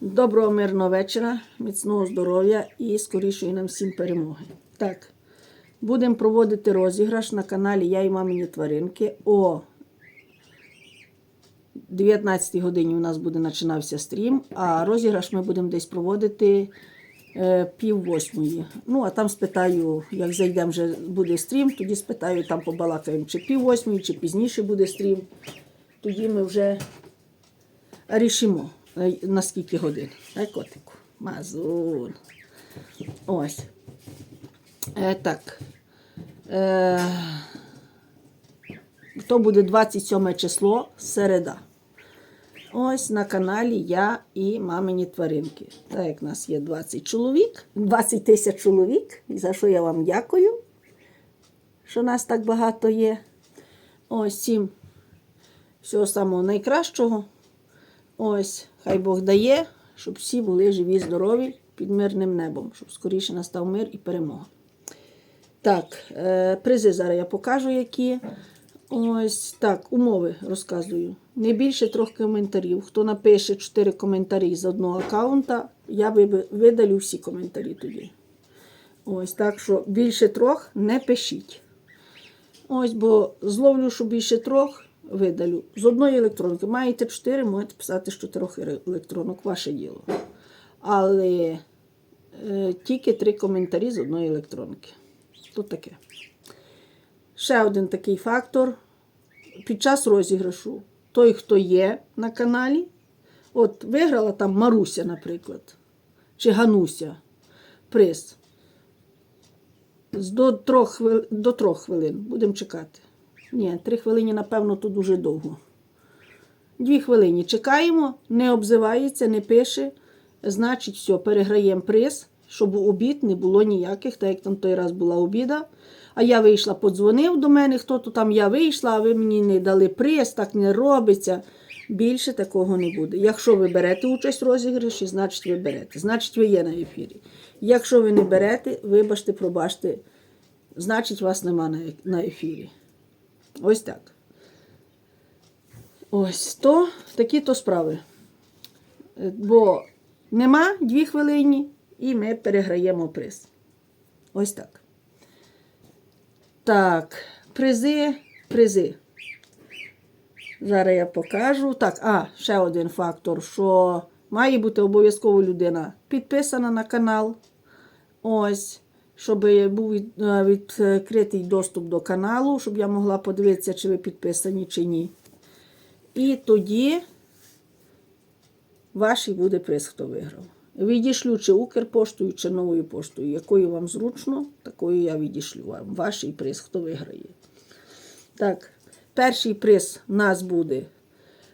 Доброго мирного вечора, міцного здоров'я і скорішої нам всім перемоги. Так, будемо проводити розіграш на каналі Я і мамині тваринки. О 19 годині у нас буде починався стрім, а розіграш ми будемо десь проводити е, пів восьмої. Ну, а там спитаю, як зайдемо, вже буде стрім, тоді спитаю, там побалакаємо, чи пів восьмої, чи пізніше буде стрім. Тоді ми вже рішимо, на скільки годин. Ай, котику. Мазун. Ось. Е, так. Е, то буде 27 число, середа. Ось на каналі я і мамині тваринки. Так як нас є 20 чоловік, 20 тисяч чоловік, за що я вам дякую, що нас так багато є. Ось всім всього самого найкращого. Ось, хай Бог дає, щоб всі були живі, здорові під мирним небом, щоб скоріше настав мир і перемога. Так, е, призи зараз я покажу, які. Ось так, умови розказую. Не більше трьох коментарів. Хто напише 4 коментарі з одного аккаунта, я видалю всі коментарі тоді. Ось так що більше трьох не пишіть. Ось, бо зловлю, що більше трьох видалю. З одної електронки. Маєте чотири, можете писати з чотирьох еле- електронок, ваше діло. Але е, тільки три коментарі з одної електронки. Тут таке. Ще один такий фактор. Під час розіграшу той, хто є на каналі, от виграла там Маруся, наприклад, чи Гануся приз. До трьох, хвил... до трьох хвилин. Будемо чекати. Ні, три хвилини, напевно, то дуже довго. Дві хвилини чекаємо, не обзивається, не пише. Значить, все, переграємо приз, щоб обід не було ніяких, так як там той раз була обіда. А я вийшла, подзвонив до мене, хто то там я вийшла, а ви мені не дали приз, так не робиться. Більше такого не буде. Якщо ви берете участь в розіграші, значить ви берете. Значить, ви є на ефірі. Якщо ви не берете, вибачте, пробачте, значить вас нема на ефірі. Ось так. Ось то такі то справи. Е, Бо нема дві хвилини, і ми переграємо приз. Ось так. Так, призи, призи. Зараз я покажу. Так, а, ще один фактор, що має бути обов'язково людина підписана на канал. Ось, щоб був е, відкритий доступ до каналу, щоб я могла подивитися, чи ви підписані, чи ні. І тоді ваш буде приз, хто виграв. Відішлю чи Укрпоштою, чи новою поштою. Якою вам зручно, такою я відішлю вам. Ваш приз, хто виграє. Так, перший приз у нас буде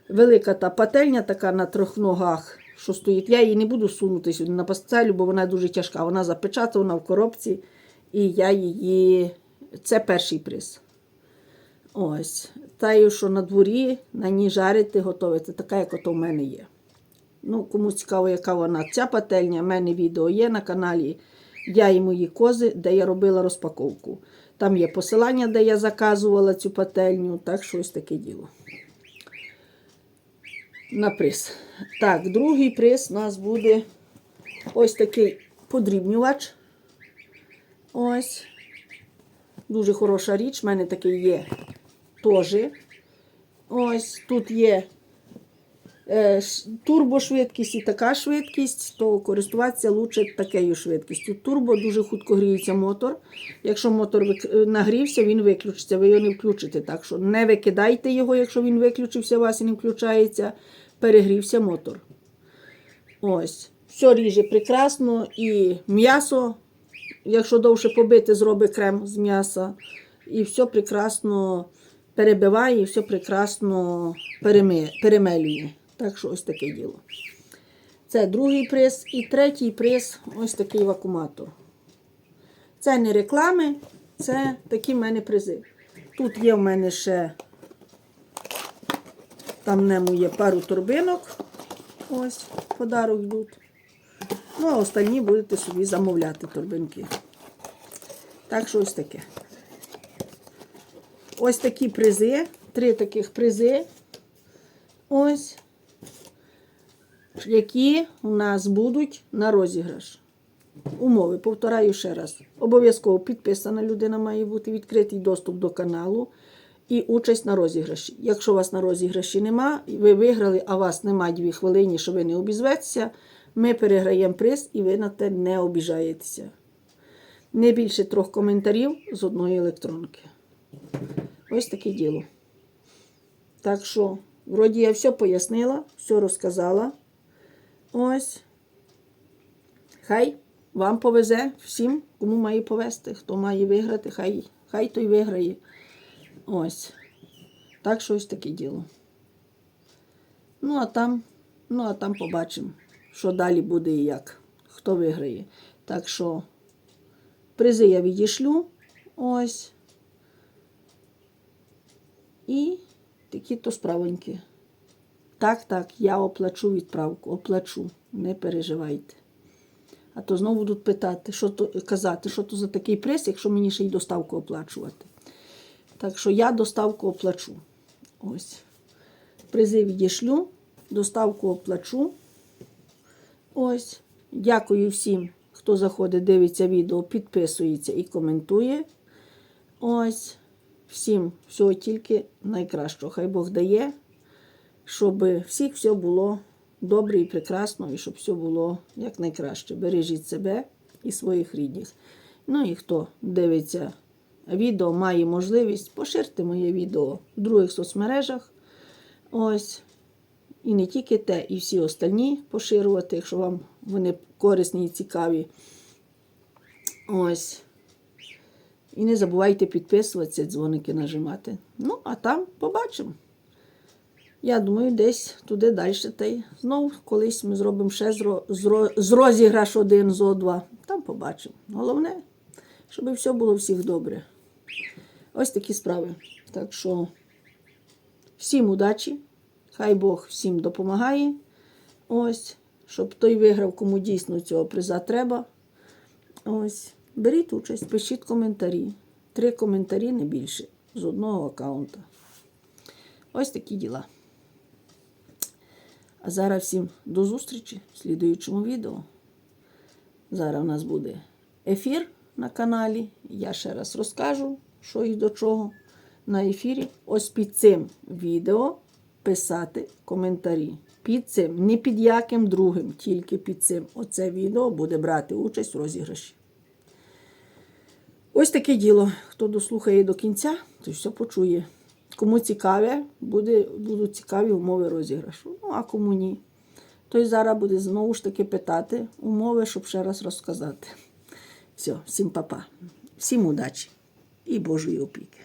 велика та пательня, така на трьох ногах, що стоїть. Я її не буду сунути сюди на пастелю, бо вона дуже тяжка. Вона запечатана в коробці, і я її. Це перший приз. Ось. Та, що на дворі, на ній жарити, готувати, така, як ото в мене є. Ну, кому цікаво, яка вона ця пательня, в мене відео є на каналі Я і мої кози, де я робила розпаковку. Там є посилання, де я заказувала цю пательню, так що ось таке діло. На приз. Так, другий приз у нас буде ось такий подрібнювач. Ось. Дуже хороша річ, в мене такий є теж. Ось тут є е, турбошвидкість і така швидкість, то користуватися лучше такою швидкістю. Турбо дуже хутко гріється мотор. Якщо мотор е, нагрівся, він виключиться, ви його не включите. Так що не викидайте його, якщо він виключився, у вас і не включається, перегрівся мотор. Ось. Все ріже прекрасно і м'ясо, якщо довше побити, зробить крем з м'яса. І все прекрасно перебиває, і все прекрасно перемелює. Так що ось таке діло. Це другий приз. І третій приз ось такий вакууматор. Це не реклами, це такі в мене призи. Тут є в мене ще там в ньому є пару торбинок. Ось, подарок йдуть. Ну, а остальні будете собі замовляти торбинки. Так що ось таке. Ось такі призи. Три таких призи. Ось. які у нас будуть на розіграш. Умови, повтораю ще раз. Обов'язково підписана людина має бути відкритий доступ до каналу і участь на розіграші. Якщо у вас на розіграші нема, ви виграли, а у вас нема дві хвилини, що ви не обізветеся, ми переграємо приз і ви на те не обіжаєтеся. Не більше трьох коментарів з одної електронки. Ось таке діло. Так що, вроді я все пояснила, все розказала. Ось. Хай вам повезе всім, кому має повезти, хто має виграти, хай, хай той виграє. Ось. Так що ось таке діло. Ну, а там, ну, а там побачимо, що далі буде і як, хто виграє. Так що призи я відійшлю. Ось. І такі то справоньки. Так, так, я оплачу відправку, оплачу, не переживайте. А то знову будуть питати, що то, казати, що то за такий приз, якщо мені ще й доставку оплачувати. Так що я доставку оплачу. Ось. Призи відійшлю, доставку оплачу. Ось. Дякую всім, хто заходить, дивиться відео, підписується і коментує. Ось. Всім всього тільки найкращого. Хай Бог дає, щоб всіх все було добре і прекрасно, і щоб все було як найкраще. Бережіть себе і своїх рідних. Ну і хто дивиться відео, має можливість, поширте моє відео в других соцмережах. Ось. І не тільки те, і всі остальні поширювати, якщо вам вони корисні і цікаві. Ось. І не забувайте підписуватися, дзвоники нажимати. Ну, а там побачимо. Я думаю, десь туди далі. Та й знову колись ми зробимо ще зро, зро, з розіграш один зо два. Там побачимо. Головне, щоб все було всіх добре. Ось такі справи. Так що всім удачі. Хай Бог всім допомагає. Ось, щоб той виграв, кому дійсно цього приза треба. Ось. Беріть участь, пишіть коментарі. Три коментарі не більше з одного аккаунта. Ось такі діла. А зараз всім до зустрічі в слідуючому відео. Зараз у нас буде ефір на каналі. Я ще раз розкажу, що і до чого на ефірі. Ось під цим відео писати коментарі. Під цим, не під яким другим, тільки під цим. Оце відео буде брати участь в розіграші. Ось таке діло. Хто дослухає до кінця, той все почує. Кому цікаве, буде, будуть цікаві умови розіграшу. Ну, а кому ні. Той зараз буде знову ж таки питати умови, щоб ще раз розказати. Все, всім папа. Всім удачі і Божої опіки.